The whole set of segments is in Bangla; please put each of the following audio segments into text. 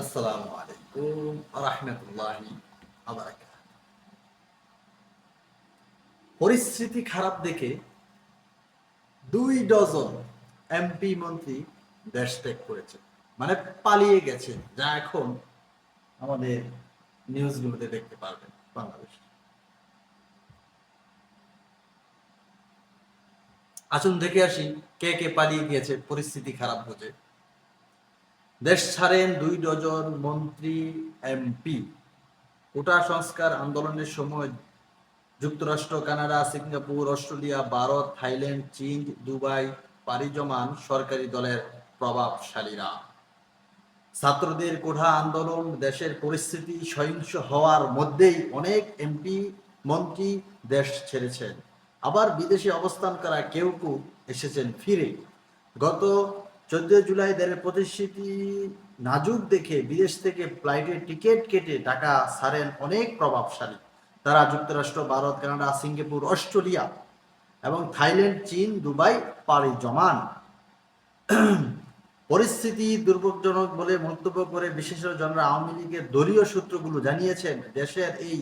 আসসালামু আলাইকুম রহমতুল্লাহি পরিস্থিতি খারাপ দেখে দুই ডজন এমপি মন্ত্রী দেশ ত্যাগ করেছে মানে পালিয়ে গেছে, যা এখন আমাদের নিউজগুলোতে দেখতে পারবেন বাংলাদেশ। আসুন দেখে আসি কে কে পালিয়ে গিয়েছে, পরিস্থিতি খারাপ হচ্ছে দেশ ছাড়েন দুই ডজন মন্ত্রী, এমপি। কোটা সংস্কার আন্দোলনের সময় যুক্তরাষ্ট্র, Canada, Singapore, Australia, Bharat, Thailand, চীন, দুবাই পাড়ি জমান সরকারি দলের প্রভাবশালীরা। ছাত্রদের কোঠা আন্দোলন, দেশের পরিস্থিতি সহিংস হওয়ার মধ্যেই অনেক এমপি, মন্ত্রী দেশ ছেড়েছেন। আবার বিদেশে অবস্থান করা কেউ কেউ এসেছেন ফিরে। গত চোদ্দ জুলাই দেড়ের প্রতিশ্রুতি নাজুক দেখে বিদেশ থেকে ফ্লাইটের টিকিট কেটে টাকা ছাড়েন অনেক প্রভাবশালী। তারা যুক্তরাষ্ট্র, ভারত, কানাডা, সিঙ্গাপুর, অস্ট্রেলিয়া এবং থাইল্যান্ড, চীন, দুবাই, পাড়ি জমান। পরিস্থিতি দুর্ভোগজনক বলে মন্তব্য করে বিশেষজনরা আওয়ামী লীগের দলীয় সূত্রগুলো জানিয়েছেন, দেশের এই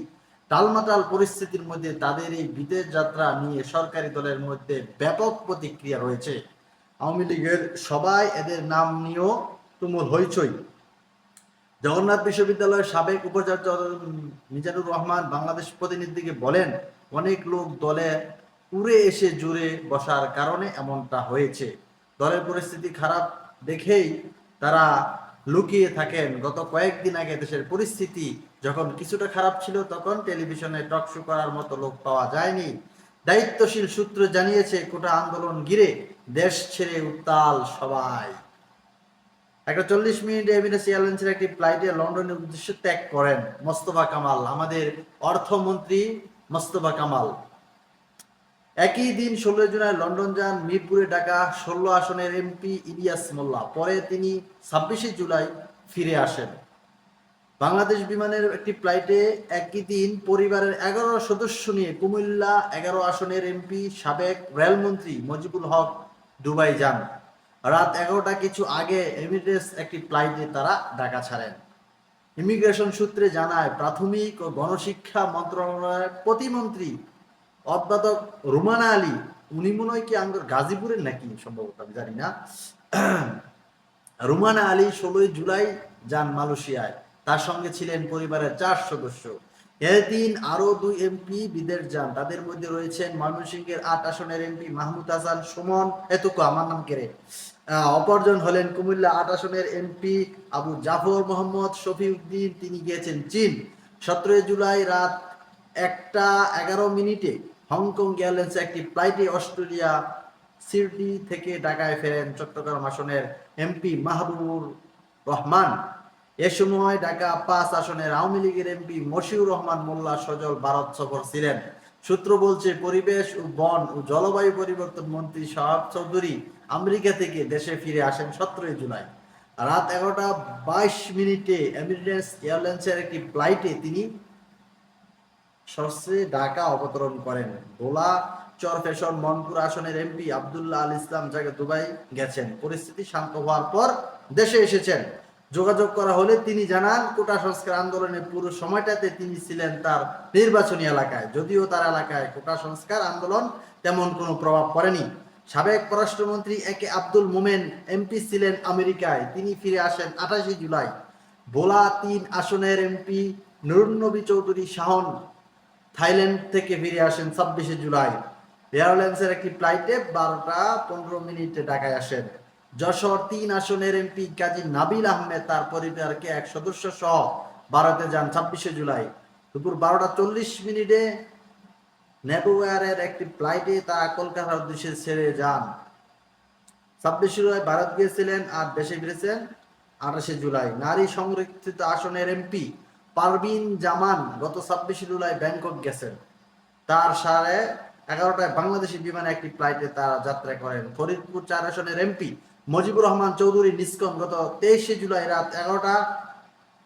টালমাটাল পরিস্থিতির মধ্যে তাদের এই বিদেশ যাত্রা নিয়ে সরকারি দলের মধ্যে ব্যাপক প্রতিক্রিয়া রয়েছে। আওয়ামী লীগের সবাই এদের নাম নিয়েও তুমুল হইচই। জগন্নাথ বিশ্ববিদ্যালয়ের সাবেক উপাচার্য মিজানুর রহমান বাংলাদেশ প্রতিনিধিকে বলেন, অনেক লোক দলে উড়ে এসে জুড়ে বসার কারণে এমনটা হয়েছে। দলের পরিস্থিতি খারাপ দেখেই তারা লুকিয়ে থাকেন। গত কয়েকদিন আগে দেশের পরিস্থিতি যখন কিছুটা খারাপ ছিল, তখন টেলিভিশনে টক শো করার মতো লোক পাওয়া যায়নি। দায়িত্বশীল সূত্র জানিয়েছে, কোটা আন্দোলন ঘিরে দেশ ছেড়ে উত্তাল সবাই। একটা চল্লিশ মিনিট এমিরেটস এয়ারলাইন্সের একটি ফ্লাইটে লন্ডনের উদ্দেশ্যে ত্যাগ করেন মোস্তফা কামাল, আমাদের অর্থমন্ত্রী মোস্তফা কামাল। একই দিন ষোলো জুলাই লন্ডন যান মিরপুরে ডাকা ষোলো আসনের এমপি ইলিয়াস মোল্লা। পরে তিনি ছাব্বিশে জুলাই ফিরে আসেন। বাংলাদেশ বিমানের একটি ফ্লাইটে একই দিন পরিবারের এগারো সদস্য নিয়ে কুমিল্লা এগারো আসনের এমপি, সাবেক রেলমন্ত্রী মজিবুল হক দুবাই যান। রাত এগারোটা কিছু আগে এমিরেটস একটি ফ্লাইটে তারা ঢাকা ছাড়েন। ইমিগ্রেশন সূত্রে জানায়, প্রাথমিক ও গণশিক্ষা মন্ত্রণালয়ের প্রতিমন্ত্রী অধ্যাপক রুমানা আলী, উনি মনে হয় কি আমাদের গাজীপুরের নাকি? সম্ভবত, আমি জানি না। রুমানা আলী ষোলোই জুলাই যান মালয়েশিয়ায়। তার সঙ্গে ছিলেন পরিবারের চার সদস্য। এদিন আরও দুই এমপি বিদেশ যান। তাদের মধ্যে রয়েছেন ময়মনসিংহের আট আসনের এমপি মাহমুদ হাসান, সুমন এতকু, আমার নাম কেড়ে অপরজন হলেন কুমিল্লা আট আসনের এমপি আবু জাফর মোহাম্মদ, শফিউদ্দিন, তিনি গিয়েছেন চীন। সতেরোই জুলাই রাত একটা এগারো মিনিটে হংকং এয়ারলাইন্স একটি ফ্লাইটে অস্ট্রেলিয়া সিডনি থেকে ঢাকায় ফেরেন চট্টগ্রাম আসনের এমপি মাহবুবুর রহমান। এ সময় ঢাকা পাঁচ আসনের আওয়ামী লীগের এমপি মশিউর রহমান মোল্লা সজল ভারত সফর ছিলেন। সূত্র বলছে, পরিবেশ ও বন ও জলবায়ু পরিবর্তন মন্ত্রী শাহাব চৌধুরী আমেরিকা থেকে দেশে ফিরে আসেন সতেরোই জুলাই। রাত এগারোটা বাইশ মিনিটে এমিরেটস এয়ারলাইন্সের একটি ফ্লাইটে তিনি সর্ষে ঢাকা অবতরণ করেন। ভোলা চর ফেশন মনপুর আসনের এমপি আবদুল্লাহ আল ইসলাম জায়গা দুবাই গেছেন। পরিস্থিতি শান্ত হওয়ার পর দেশে এসেছেন। যোগাযোগ করা হলে তিনি জানান, কোটা সংস্কার আন্দোলনের পুরো সময়টাতে তিনি ছিলেন তার নির্বাচনী এলাকায়। যদিও তার এলাকায় কোটা সংস্কার আন্দোলন তেমন কোনো প্রভাব পড়েনি। সাবেক পররাষ্ট্রমন্ত্রী একে আব্দুল মোমেন এমপি ছিলেন আমেরিকায়। তিনি ফিরে আসেন আঠাশে জুলাই। ভোলা তিন আসনের এমপি নুরুন্নবী চৌধুরী শাহন থাইল্যান্ড থেকে ফিরে আসেন ছাব্বিশে জুলাই। এয়ারলাইন্সের একটি ফ্লাইটে বারোটা পনেরো মিনিটে ঢাকায় আসেন। যশোর তিন আসনের এমপি কাজী নাবিল আহমেদ তার পরিবারকে এক সদস্য সহ ভারতে যান ছাব্বিশে জুলাই। দুপুর বারোটা চল্লিশ মিনিটে নেবোয়ারের একটি ফ্লাইটে তারা কলকাতার উদ্দেশ্যে ছেড়ে যান। ছাব্বিশে জুলাই ভারত গিয়েছিলেন আর দেশে ফিরেছেন আঠাশে জুলাই। নারী সংরক্ষিত আসনের এমপি পারবিন জামান গত ছাব্বিশে জুলাই ব্যাংকক গেছেন। তার সাড়ে এগারোটায় বাংলাদেশি বিমানে একটি ফ্লাইটে তারা যাত্রা করেন। ফরিদপুর চার আসনের এমপি মজিবুর রহমান চৌধুরী নিষ্কন গত তেইশে জুলাই রাত এগারোটা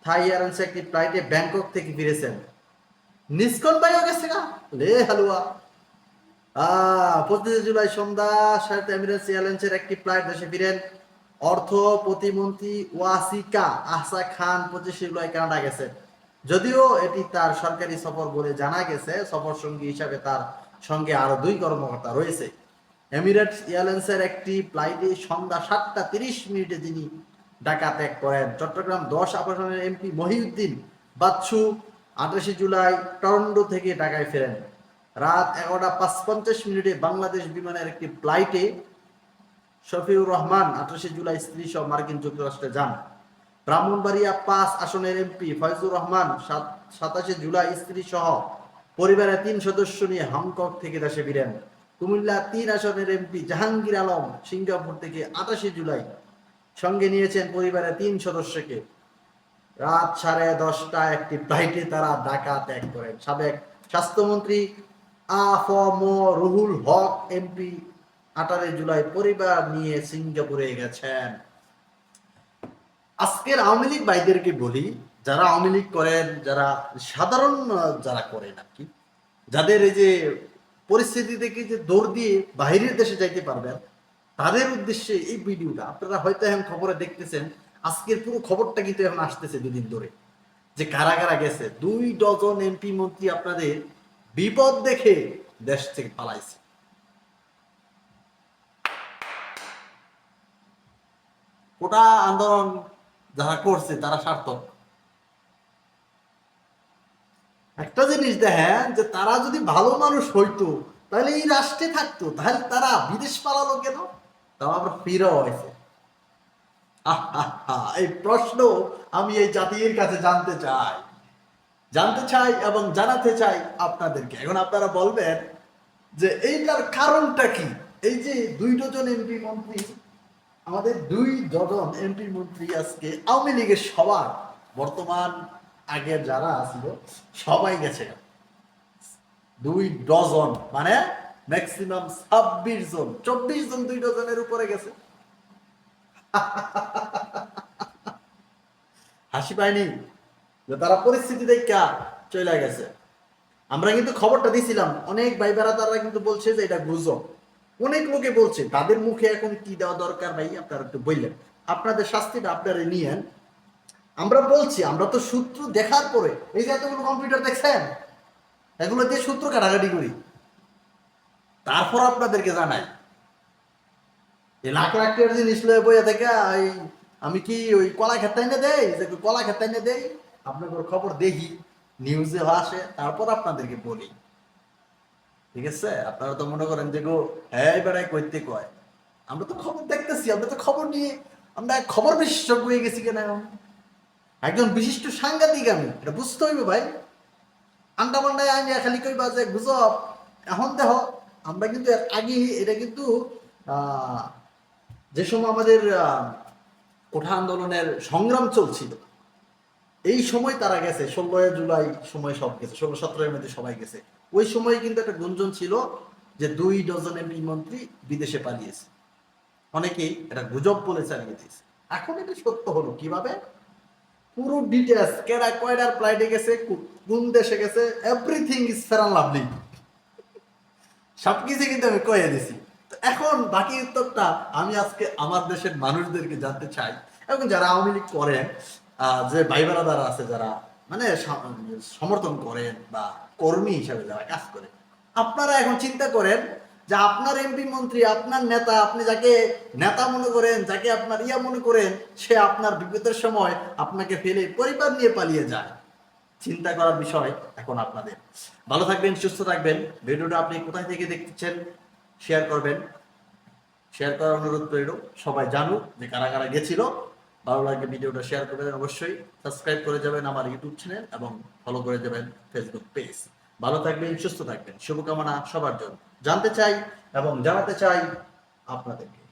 থাই এয়ারলাইন্স একটি ফ্লাইটে ব্যাংকক থেকে ফিরেছেন। নিষ্কন বাইও গেছে গা লে হালুয়া। পঁচিশে জুলাই সন্ধ্যা সাড়ে এমিরেটস এয়ারলাইন্সের একটি ফ্লাইট দেশে ফিরেন। অর্থ প্রতিমন্ত্রী ওয়াসিকা আহসা খান পঁচিশে জুলাই কানাডা গেছেন। যদিও এটি তার সরকারি সফর বলে জানা গেছে সফর সঙ্গী হিসাবে তার সঙ্গে আরও দুই কর্মকর্তা রয়েছে। এমিরেটস এয়ারলাইন্সের একটি ফ্লাইটে সন্ধ্যা সাতটা তিরিশ মিনিটে তিনি ঢাকা ত্যাগ করেন। চট্টগ্রাম দশ আসনের এমপি মহিউদ্দিন বাচ্চু আঠাশে জুলাই টরন্ডো থেকে ঢাকায় ফেরেন। রাত এগারোটা পাঁচপঞ্চাশ মিনিটে বাংলাদেশ বিমানের একটি ফ্লাইটে শফিউর রহমান আঠাশে জুলাই স্ত্রী সহ মার্কিন যুক্তরাষ্ট্রে যান। ব্রাহ্মণবাড়িয়া পাঁচ আসনের এমপি ফয়জুর রহমান সাত সাতাশে জুলাই স্ত্রী সহ পরিবারের তিন সদস্য নিয়ে হংকং থেকে দেশে ফিরেন। কুমিল্লা তিন আসনের এমপি জাহাঙ্গীর আলম সিঙ্গাপুর থেকে আঠাশে জুলাই সঙ্গে নিয়েছেন পরিবারের তিন সদস্যকে। রাত সাড়ে দশটা একটি ফ্লাইটে তারা ঢাকা ত্যাগ করেন। সাবেক স্বাস্থ্যমন্ত্রী আফম রুহুল হক এমপি আঠারো জুলাই পরিবার নিয়ে সিঙ্গাপুরে গেছেন। আজকের আওয়ামী লীগ ভাইদেরকে বলি, যারা আওয়ামী লীগ করেন, যারা সাধারণ, যারা করেন আর কি, যাদের এই যে পরিস্থিতি থেকে যে দৌড় দিয়ে বাইরের দেশে যাইতে পারবেন, তাদের উদ্দেশ্যে এই ভিডিওটা আপনারা হয়তো এখন খবরে দেখতেছেন, আজকের পুরো খবরটা কিন্তু এখন আসতেছে দুদিন ধরে, যে কারা কারা গেছে। দুই ডজন এমপি মন্ত্রী আপনাদের বিপদ দেখে দেশ থেকে পালাইছে। কোটা আন্দোলন যারা করছে, তারা সার্থক। একটা জিনিস দেখেন যে তারা যদি ভালো মানুষ হইতো, তাহলে এই রাষ্ট্রে থাকতো, তাহলে তারা বিদেশ পালালো কেন? তাও আবার ফিরেও হয়েছে। এই প্রশ্ন আমি এই জাতির কাছে জানতে চাই। জানতে চাই এবং জানাতে চাই আপনাদেরকে। এখন আপনারা বলবেন যে এইটার কারণটা কি? এই যে দুই ডজন এমপি মন্ত্রী, আমাদের দুই ডজন এমপি মন্ত্রী আজকে আওয়ামী লীগের সবার বর্তমান আগের যারা ছিল সবাই গেছে। দুই ডজন মানে ম্যাক্সিমাম ছাব্বিশ জন, চব্বিশ জন দুই ডজনের উপরে গেছে। হাসি পায়নি? যে তারা পরিস্থিতি দেখা চলে গেছে। আমরা কিন্তু খবরটা দিছিলাম, অনেক ভাই তারা কিন্তু বলছে যে এটা গুজব। অনেক লোকে বলছে, তাদের মুখে এখন কি দেওয়া দরকার ভাই আপনারা একটু বললেন। আপনাদের শাস্তিটা আপনারা নিয়েন। আমরা বলছি, আমরা তো সূত্র দেখার পরে, এই যে এতগুলো কম্পিউটার দেখছেন এগুলো দিয়ে সূত্র কাটাকাটি করি। তারপর আপনাদেরকে জানাই এই লাখ লাখ টাকার জিনিস লয়ে বইয়া থেকে এই আমি কি ওই কলা খেতে এনে দেই? যে কলা খেতে এনে দেই? আপনাদের খবর দেখি নিউজে আসে, তারপর আপনাদেরকে বলি। ঠিক আছে? আপনারা তো মনে করেন যে গো হ্যাঁ বেড়াই করতে কয়। আমরা তো খবর দেখতেছি, আমরা তো খবর নিয়ে, আমরা খবর বিশেষজ্ঞ হয়ে গেছি কেন এখন? একজন বিশিষ্ট সাংঘাতিক আমি, এটা বুঝতে হইবে ভাই। আন্ডামান্ডায় আমি খালি কই বাজে গুজব, এখন দেখ, আমরা কিন্তু আগে এটা কিন্তু যে সময় আমাদের কোঠা আন্দোলনের সংগ্রাম চলছিল, এই সময় তারা গেছে, ষোলোই জুলাই সময় সব গেছে, ষোলো সতেরোর মধ্যে সবাই গেছে। ওই সময় কিন্তু একটা গুঞ্জন ছিল যে দুই ডজন এমপি মন্ত্রী বিদেশে পালিয়েছে। অনেকেই এটা গুজব বলে চালিয়ে দিয়েছে। এখন এটা সত্য হলো কীভাবে? পুরো ডিটেলস কেডা, কয়ডার ফ্লাইটে গেছে কোন দেশে গেছে এভরিথিং ইজ ফেরান লাভলি সবকিছু কিন্তু আমি কয়ে দিছি। এখন বাকি উত্তরটা আমি আজকে আমার দেশের মানুষদেরকে জানতে চাই। এবং যারা আওয়ামী লীগ করেন যে ভাই বেড়াদারা আছে যারা মানে সমর্থন করেন বা কর্মী হিসাবে যারা কাজ করে আপনারা এখন চিন্তা করেন যে আপনার এমপি মন্ত্রী, আপনার নেতা, আপনি যাকে নেতা মনে করেন, যাকে আপনার ইয়া মনে করেন, সে আপনার বিপদের সময় আপনাকে ফেলে পরিবার নিয়ে পালিয়ে যায়। চিন্তা করার বিষয় এখন আপনাদের। ভালো থাকবেন, সুস্থ থাকবেন। ভিডিওটা আপনি কোথায় থেকে দেখছেন শেয়ার করবেন। শেয়ার করার অনুরোধ রইল, সবাই জানুক যে কারা কারা গেছিল। ভালো লাগলে ভিডিওটা শেয়ার করে করবেন অবশ্যই। সাবস্ক্রাইব করে যাবেন আমার ইউটিউব চ্যানেল এবং ফলো করে যাবেন ফেসবুক পেজ ভালো থাকবেন, সুস্থ থাকবেন। শুভকামনা সবার জন্য। জানতে চাই এবং জানাতে চাই আপনাদেরকে।